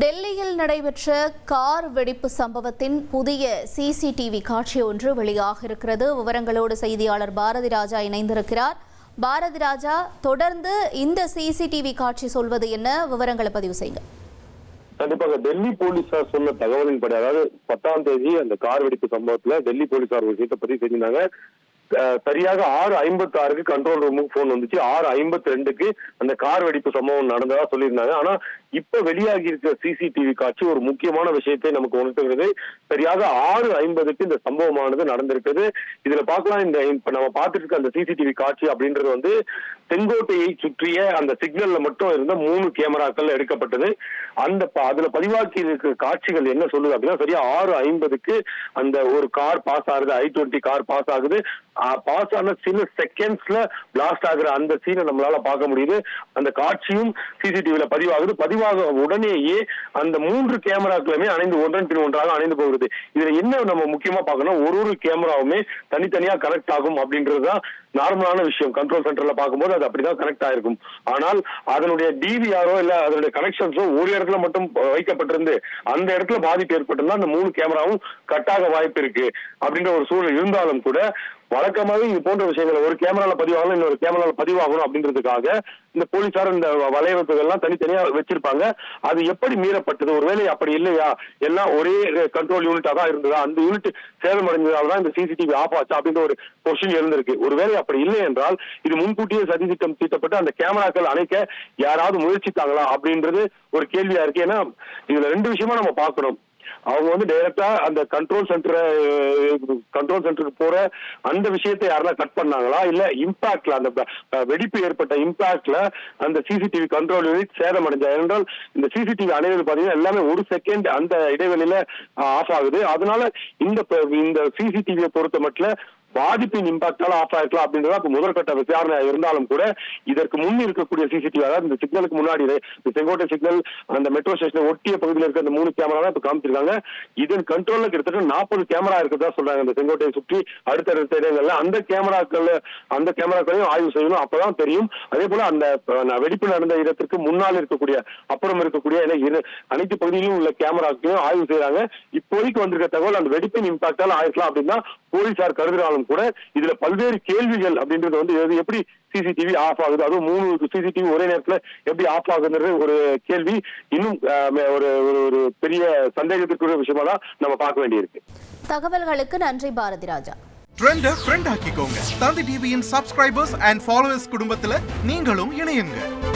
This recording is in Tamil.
டெல்லியில் நடைபெற்ற கார் வெடிப்பு சம்பவத்தின் புதிய சிசிடிவி காட்சி ஒன்று வெளியாக இருக்கிறது. விவரங்களோடு செய்தியாளர் பாரதி ராஜா இணைந்திருக்கிறார். பாரதி ராஜா தொடர்ந்து இந்த சிசிடிவி காட்சி சொல்வது என்ன? விவரங்களை பதிவு செய்யுங்க கண்டிப்பாக டெல்லி போலீசார் சொன்ன தகவலின்படி அதாவது பத்தாம் தேதி அந்த கார் வெடிப்பு சம்பவத்துல டெல்லி போலீசார் ஒரு விஷயத்தை பத்தி செஞ்சிருந்தாங்க. சரியாக ஆறு ஐம்பத்தி ஆறுக்கு கண்ட்ரோல் ரூமுக்கு போன் வந்துச்சு. ஆறு ஐம்பத்தி ரெண்டுக்கு அந்த கார் வெடிப்பு சம்பவம் நடந்ததா சொல்லியிருந்தாங்க. ஆனா இப்ப வெளியாகி இருக்கிற சிசிடிவி காட்சி ஒரு முக்கியமான விஷயத்தை நமக்கு உணர்த்துகிறது. சரியாக ஆறு ஐம்பதுக்கு இந்த சம்பவமானது நடந்திருக்குது இதுல பார்க்கலாம் இந்த இப்ப நம்ம பார்த்துட்டு இருக்க அந்த சிசிடிவி காட்சி அப்படின்றது வந்து செங்கோட்டையை சுற்றிய அந்த சிக்னல்ல மட்டும் இருந்த மூணு கேமராக்கள் எடுக்கப்பட்டது. அந்த ப- அதுல பதிவாக்கி இருக்கிற காட்சிகள் என்ன சொல்லுது அப்படின்னா சரியா ஆறு ஐம்பதுக்கு அந்த ஒரு கார் பாஸ் ஆகுது ஐ டுவெண்ட்டி கார் பாஸ் ஆகுது. பாஸ் ஆன சில செகண்ட்ஸ்ல பிளாஸ்ட் ஆகுற அந்த சீனை நம்மளால பார்க்க முடியுது. அந்த காட்சியும் சிசிடிவில பதிவாகுது. பதிவு பதிவாக உடனேயே அந்த மூன்று கேமராக்களுமே அணைந்து ஒன்றன் பின் ஒன்றாக அணைந்து போகிறது. இதுல என்ன நம்ம முக்கியமா பார்க்கணும்? ஒரு ஒரு கேமராவுமே தனித்தனியா கனெக்ட் ஆகும் அப்படின்றதுதான் நார்மலான விஷயம். கண்ட்ரோல் சென்டர்ல பார்க்கும்போது அது அப்படிதான் கனெக்ட் ஆயிருக்கும். ஆனால் அதனுடைய டிவிஆரோ இல்ல அதனுடைய கனெக்ஷன்ஸோ ஒரு இடத்துல மட்டும் வைக்கப்பட்டிருந்து அந்த இடத்துல பாதிப்பு ஏற்பட்டிருந்தா அந்த மூணு கேமராவும் கட்டாக வாய்ப்பு இருக்கு. அப்படின்ற ஒரு சூழல் இருந்தாலும் கூட வழக்கமாவே இது போன்ற விஷயங்களை ஒரு கேமரால பதிவாகணும் இன்னொரு கேமரால பதிவாகணும் அப்படின்றதுக்காக இந்த போலீசார் இந்த வலையமைப்புகள் எல்லாம் தனித்தனியா வச்சிருப்பாங்க. அது எப்படி மீறப்பட்டது? ஒருவேளை அப்படி இல்லையா? எல்லாம் ஒரே கண்ட்ரோல் யூனிட்டா தான் இருந்ததா? அந்த யூனிட் சேதமடைந்ததால தான் இந்த சிசிடிவி ஆஃப் ஆச்சு? அப்படின்ற ஒரு கொஸ்டின் இருந்திருக்கு ஒருவேளை அப்படி இல்லை என்றால் இது முன்கூட்டியே சதி திட்டம் தீட்டப்பட்டு அந்த கேமராக்கள் அணைக்க யாராவது முயற்சித்தாங்களா? அப்படின்றது ஒரு கேள்வியா இருக்கு. ஏன்னா இதுல ரெண்டு விஷயமா நம்ம பார்க்கணும். அவங்க வந்து டைரக்டா அந்த கண்ட்ரோல் சென்டர் கண்ட்ரோல் சென்டருக்கு போற அந்த விஷயத்தை யாரெல்லாம் கட் பண்ணாங்களா? இல்ல இம்பாக்ட்ல அந்த வெடிப்பு ஏற்பட்ட இம்பாக்ட்ல அந்த சிசிடிவி கண்ட்ரோல் யூனிட் சேதம் அடைஞ்சா? என்றால் இந்த சிசிடிவி அணைவது பாத்தீங்கன்னா எல்லாமே ஒரு செகண்ட் அந்த இடைவெளியில ஆஃப் ஆகுது. அதனால இந்த இந்த சிசிடிவியை பொறுத்த மட்டும் பாதிப்பின் இம்பாக்டால ஆஃப் ஆயிருக்கலாம் அப்படின்றத இப்ப முதற்கட்ட விசாரணை இருந்தாலும் கூட இதற்கு முன் இருக்கக்கூடிய சிசிடிவி அதாவது இந்த சிக்னலுக்கு முன்னாடி இந்த செங்கோட்டை சிக்னல் அந்த மெட்ரோ ஸ்டேஷனை ஒட்டிய பகுதியில் இருக்க அந்த மூணு கேமரா தான் இப்ப காமிச்சிருக்காங்க. இதன் கண்ட்ரோல்ல கிட்டத்தட்ட நாற்பது கேமரா இருக்கிறதா சொல்றாங்க இந்த செங்கோட்டையை சுற்றி அடுத்தடுத்த இடங்கள்ல. அந்த கேமராக்கள் அந்த கேமராக்களையும் ஆய்வு செய்யணும். அப்பதான் தெரியும். அதே போல அந்த வெடிப்பு நடந்த இடத்திற்கு முன்னால் இருக்கக்கூடிய அப்புறம் இருக்கக்கூடிய இரு- அனைத்து பகுதியிலும் உள்ள கேமராக்களையும் ஆய்வு செய்யறாங்க இப்போதைக்கு வந்திருக்க தகவல் அந்த வெடிப்பின் இம்பாக்டால் ஆயிருக்கலாம் அப்படின்னா போலீசார் கருதுறாலும் கூட இதுல பல்வேறு கேள்விகள் அப்படின்றது வந்து எது- எப்படி சிசிடிவி ஆஃப் ஆகுது? அதுவும் மூணு சிசிடிவி ஒரே நேரத்துல எப்படி ஆஃப் ஆகுதுன்றது ஒரு கேள்வி. இன்னும் ஒரு- ஒரு பெரிய சந்தேகத்திற்குரிய விஷயமா தான் நம்ம பார்க்க வேண்டியிருக்கு. தகவல்களுக்கு நன்றி பாரதி ராஜா. ட்ரெண்ட ஃப்ரெண்ட் ஆக்கிக்கோங்க. தந்தி டிவியின் சப்ஸ்கிரைபர்ஸ் அண்ட் ஃபாலோவர்ஸ் குடும்பத்துல நீங்களும் இணையுங்க.